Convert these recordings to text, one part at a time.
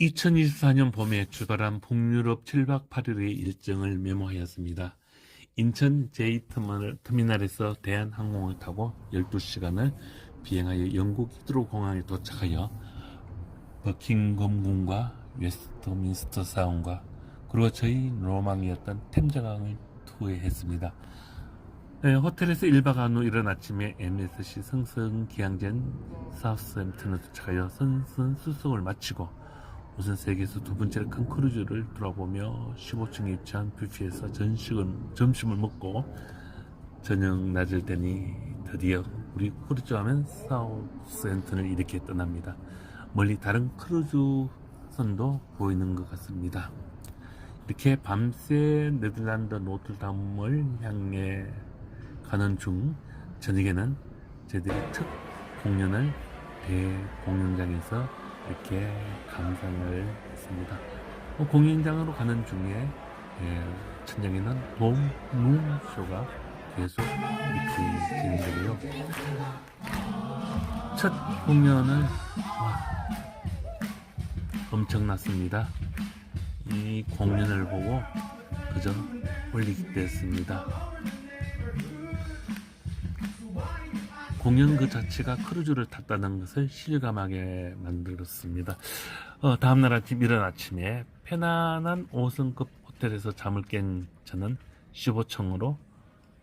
2024년 봄에 출발한 북유럽 7박 8일의 일정을 메모하였습니다. 인천 제2터미널에서 대한항공을 타고 12시간을 비행하여 영국 히드로 공항에 도착하여 버킹엄궁과 웨스트민스터 사원과 그리고 저희 로망이었던 템자강을 투어했습니다. 네, 호텔에서 1박 한 후 이른 아침에 MSC 성성기항전 사우스햄튼에 도착하여 선선 수속을 마치고 우선 세계에서 두 번째로 큰 크루즈를 돌아보며 15층에 위치한 뷔페에서 전식을, 점심을 먹고 저녁 낮을 때니 드디어 우리 크루즈 하면 사우스햄튼을 이렇게 떠납니다. 멀리 다른 크루즈 선도 보이는 것 같습니다. 이렇게 밤새 네덜란드 노틀담을 향해 가는 중 저녁에는 저희들이 특 공연을 대공연장에서 이렇게 감상을 했습니다. 어, 공연장으로 가는 중에 예, 저녁에는 돔룸쇼가 계속 진행되고요. 첫 공연을 와, 엄청났습니다. 이 공연을 보고 그저 홀릭됐습니다. 공연 그 자체가 크루즈를 탔다는 것을 실감하게 만들었습니다. 어, 다음날 아침 이른 아침에 편안한 5성급 호텔에서 잠을 깬 저는 15층으로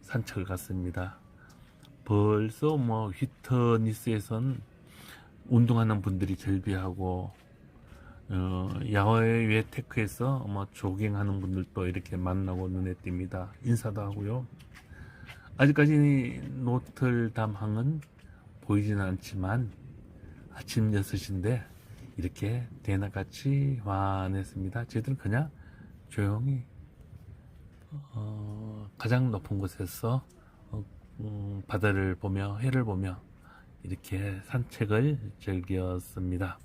산책을 갔습니다. 벌써 뭐 휘터니스에선 운동하는 분들이 절비하고 어, 야외 테크에서 뭐 조깅하는 분들도 이렇게 만나고 눈에 띕니다. 인사도 하고요. 아직까지 노틀담 항은 보이지는 않지만 아침 6시인데 이렇게 대낮같이 환했습니다. 저희들은 그냥 조용히 어, 가장 높은 곳에서 어, 음, 바다를 보며 해를 보며 이렇게 산책을 즐겼습니다.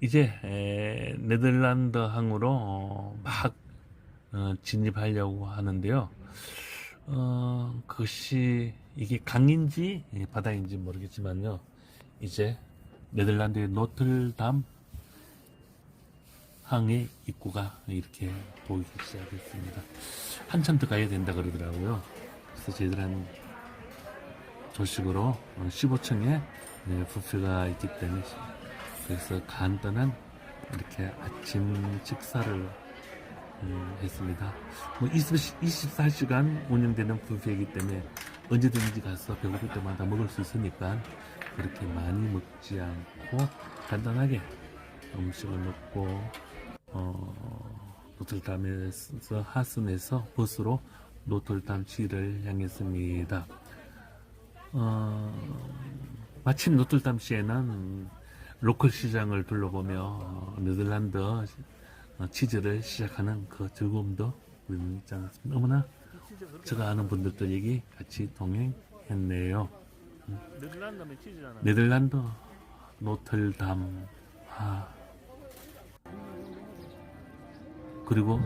이제 에, 네덜란드 항으로 어, 막 어, 진입하려고 하는데요. 어, 그것이 이게 강인지 예, 바다인지 모르겠지만요. 이제 네덜란드의 노틀담 항의 입구가 이렇게 보이기 시작했습니다. 한참 더 가야 된다 그러더라고요. 그래서 저희들은 조식으로 15층에 부페가 있기 때문에 그래서 간단한 이렇게 아침 식사를 음, 했습니다. 뭐 20, 24시간 운영되는 뷔페이기 때문에 언제든지 가서 배고플 때마다 먹을 수 있으니까 그렇게 많이 먹지 않고 간단하게 음식을 먹고 어, 노틀담에서 하순에서 버스로 노틀담시를 향했습니다. 어, 마침 노틀담시에는 로컬 시장을 둘러보며 어, 네덜란드 어, 치즈를 시작하는 그 즐거움도 우리는 있지 않았습니다. 어머나 제가 아는 분들도 얘기 같이 동행했네요. 네덜란드면 치즈잖아. 네덜란드 노틀담 아 그리고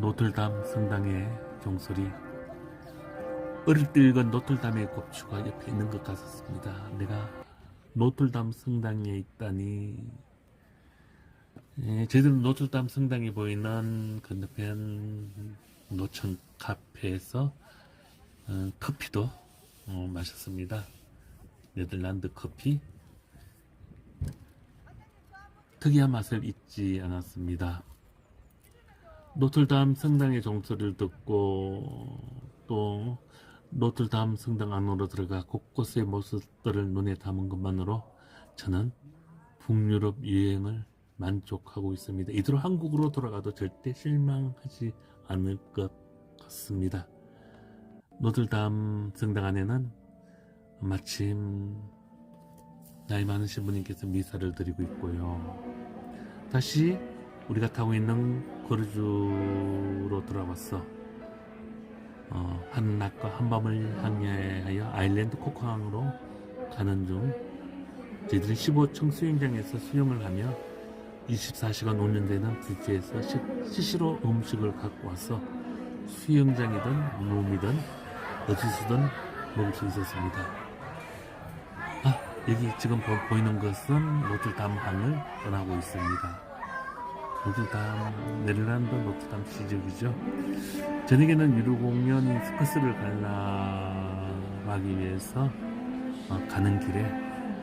노틀담 성당의 종소리 어릴 때 읽은 노틀담의 곱추가 옆에 있는 것 같았습니다. 내가 노틀담 성당에 있다니 예, 저희들은 노틀담 성당이 보이는 건너편 노천 카페에서 어, 커피도 어, 마셨습니다. 네덜란드 커피 특이한 맛을 잊지 않았습니다. 노틀담 성당의 종소리를 듣고 또 노틀담 성당 안으로 들어가 곳곳의 모습들을 눈에 담은 것만으로 저는 북유럽 여행을 만족하고 있습니다. 이대로 한국으로 돌아가도 절대 실망하지 않을 것 같습니다. 노틀담 성당 안에는 마침 나이 많으신 분님께서 미사를 드리고 있고요. 다시 우리가 타고 있는 거르주로 돌아왔어. 어, 한낮과 한밤을 항해하여 아일랜드 코코항으로 가는 중 저희들은 15층 수영장에서 수영을 하며 24시간 운영되는 뷔페에서 시시로 음식을 갖고 와서 수영장이든 룸이든 어디서든 먹을 수 있었습니다. 아, 여기 지금 보, 보이는 것은 노틀담 항을 떠나고 있습니다. 노틀담 네덜란드 노틀담 시적이죠. 저녁에는 유료 공연 스커스를 관람하기 위해서 어, 가는 길에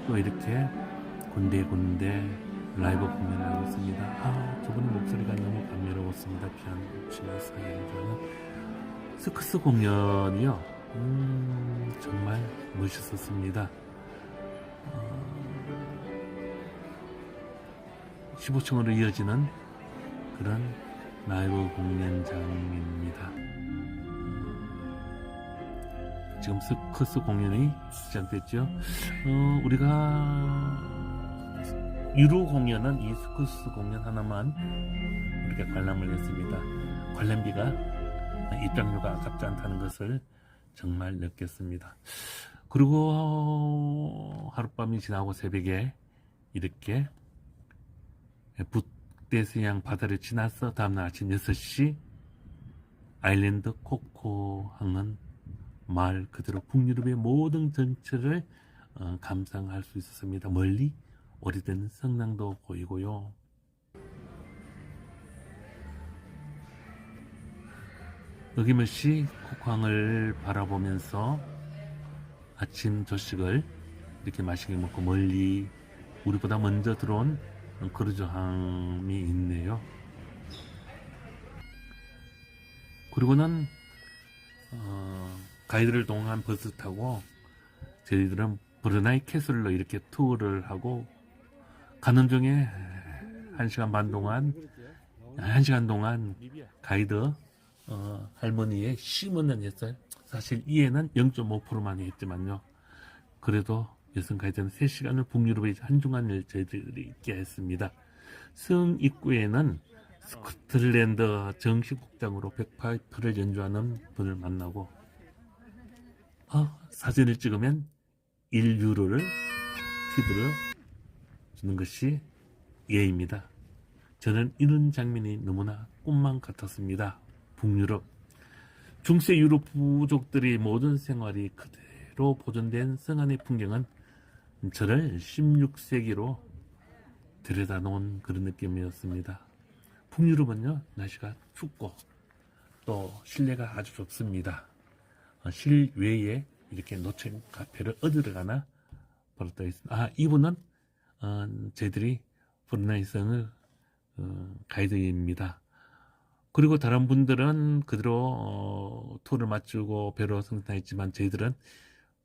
또 이렇게 군데군데 라이브 공연을 하고 있습니다. 아, 저분의 목소리가 너무 감미로웠습니다. 피아노 치면서 연주하는 스커스 공연이요. 음, 정말 멋있었습니다. 어, 15층으로 이어지는 그런 라이브 공연장입니다. 지금 스커스 공연이 시작됐죠. 어, 우리가 유로 공연은 이 스커스 공연 하나만 우리가 관람을 했습니다. 관람비가 입장료가 아깝지 않다는 것을 정말 느꼈습니다. 그리고 하룻밤이 지나고 새벽에 이렇게 북대서양 바다를 지나서 다음날 아침 6시 아일랜드 코코항은 말 그대로 북유럽의 모든 전체를 어, 감상할 수 있었습니다. 멀리 오래된 성당도 보이고요. 어김없이 코코항을 바라보면서 아침 조식을 이렇게 맛있게 먹고 멀리 우리보다 먼저 들어온 크루즈항이 있네요. 그리고는 어, 가이드를 동한 버스 타고 저희들은 브르나이 캐슬로 이렇게 투어를 하고 가는 중에 한 시간 반 동안 한 시간 동안. 가이드 어, 할머니의 심은은 했어요. 사실 이해는 0.5%만 했지만요. 그래도 여성 가이드는 3시간을 북유럽의 한중간을 저희들이 있게 했습니다. 성 입구에는 스코틀랜드 정식 국장으로 백파이프를 연주하는 분을 만나고 아, 사진을 찍으면 1유로를 팁으로 주는 것이 예입니다. 저는 이런 장면이 너무나 꿈만 같았습니다. 북유럽 중세 유럽 부족들의 모든 생활이 그대로 보존된 성안의 풍경은 저를 16세기로 들여다 놓은 그런 느낌이었습니다. 북유럽은요 날씨가 춥고 또 실내가 아주 좋습니다. 어, 실외에 이렇게 노천 카페를 어디로 가나 벌어떠 있습니다. 아 이분은 어, 저희들이 브루나이성을 어, 가이드입니다. 그리고 다른 분들은 그대로 어, 투를 마치고 배로 승선했지만 저희들은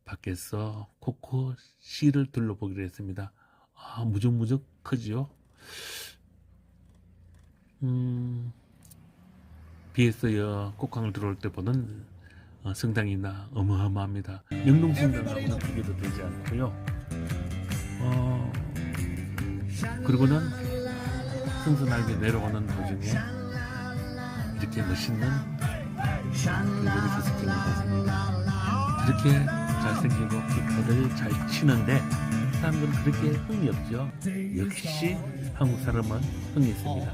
밖에서 코코 시를 둘러보기로 했습니다. 아, 무적무적 크지요? 음, 비에서요 코강을 들어올 때 보는 어, 성당이나 어마어마합니다. 영동성당하고는 비교도 되지 않고요. 어, 그리고는 승선하게 내려오는 도중에 이렇게 멋있는 그분이 저스팅이 됐습니다. 그렇게 잘생기고 기타를 잘 치는데 사람들은 그렇게 흥이 없죠. 역시 한국 사람은 흥이 있습니다.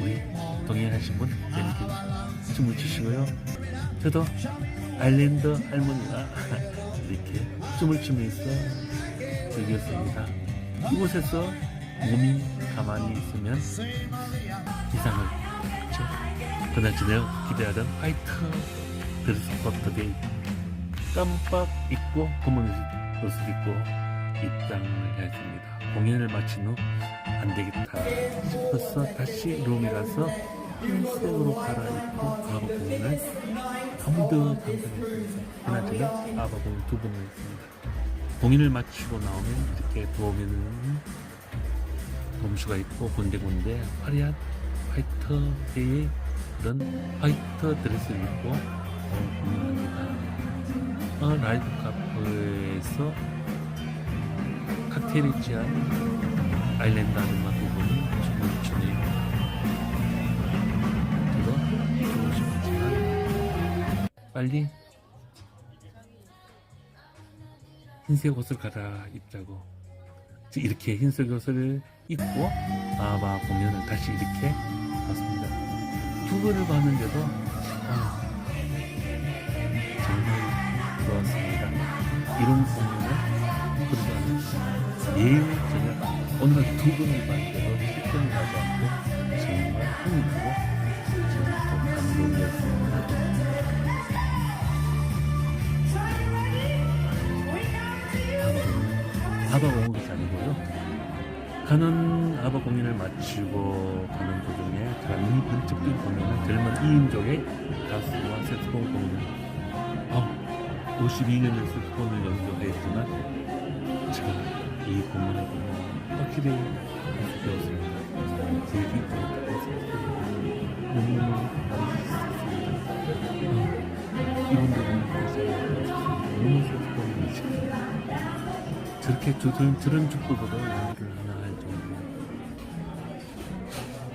우리 동행하신 분 재밌게 춤을 추시고요. 저도 아일랜드 할머니가 이렇게 춤을 추면서 즐겼습니다. 이곳에서 몸이 가만히 있으면 이상을 그렇죠? 그날 저녁 기대하던 화이트 드레스 코트 데이 깜빡 입고 검은 옷을 입고 입장을 했습니다. 공연을 마친 후 안 되겠다 싶어서 다시 가서 흰색으로 갈아입고 아바 공연을 한번더 감상했습니다. 그날 저녁 아바 공연 두 번을 했습니다. 공연을 마치고 나오면 이렇게 도우면은 돔수가 있고 군데군데 화려한 화이트의 그런 화이트 드레스를 입고 공연합니다. 어, 라이브 카페에서 칵테일이 취한 아일랜드 아줌마 두 분이 춤을 추네요. 저도 추고 싶었지만 빨리 흰색 옷을 갈아입자고 이렇게 흰색 옷을 입고 아바 공연을 다시 이렇게 봤습니다. 두 번을 봤는데도 아, 정말 좋았습니다. 이런 공연은 그렇게 여행을 전혀 오늘은 두 분을 만나도 실전을 하지 않고 정말 흥미있고 재밌고 감동이었습니다. 공원 것이 아니고요. 가는 아바 공연을 마치고 가는 도중에 눈이 번쩍 뜬 공연은 젊은 2인족의 가수와 색소폰 공연. 아, 52년의 색소폰을 연주했지만 제가 이 공연을 보고 확실히 배웠습니다. 너무너무 맛있었습니다. 아, 이분들은 너무 지금 저렇게 저런, 저런 축구보다 연기를 하나 할 정도로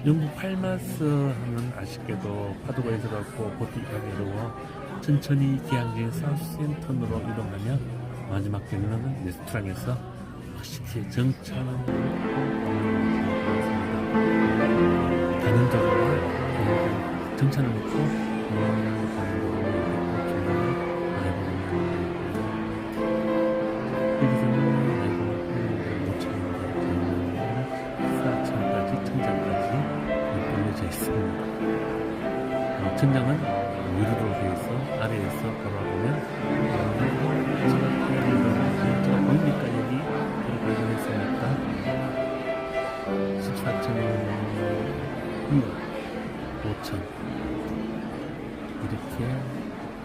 영국 팔마스 하면 아쉽게도 파도가 있어갖고 보트가 내려와 천천히 기항진 사우스센턴으로 이동하며 마지막 경로는 레스토랑에서 확실히 정차는 가는 도로와 정차는 없고 14천 원, 5천 이렇게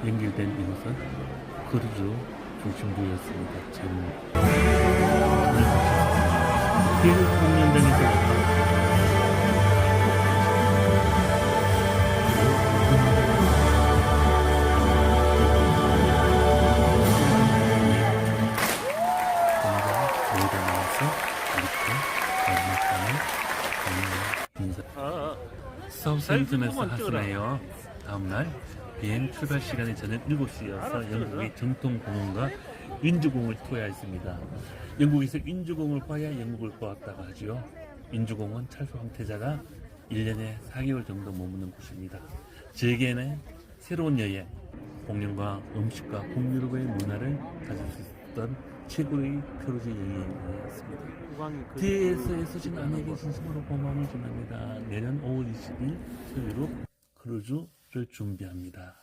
연결된 이곳은 크루즈 중심부였습니다. 지금 계속 공연장에서 찍어라. 하시네요. 다음날 비행 출발 시간이 저녁 7시여서 알았어, 영국의 전통 공원과 인주공을 투어했습니다. 영국에서 인주공을 봐야 영국을 보았다고 하지요. 인주공은 찰수 황태자가 1년에 4개월 정도 머무는 곳입니다. 저에게는 새로운 여행, 공연과 음식과 북유럽의 문화를 가질 수 있었던 최고의. 구강이 그 뒤에서 애쓰신 아내에게 진심으로 고마움을 전합니다. 내년 5월 20일 수요일로 크루즈를 준비합니다.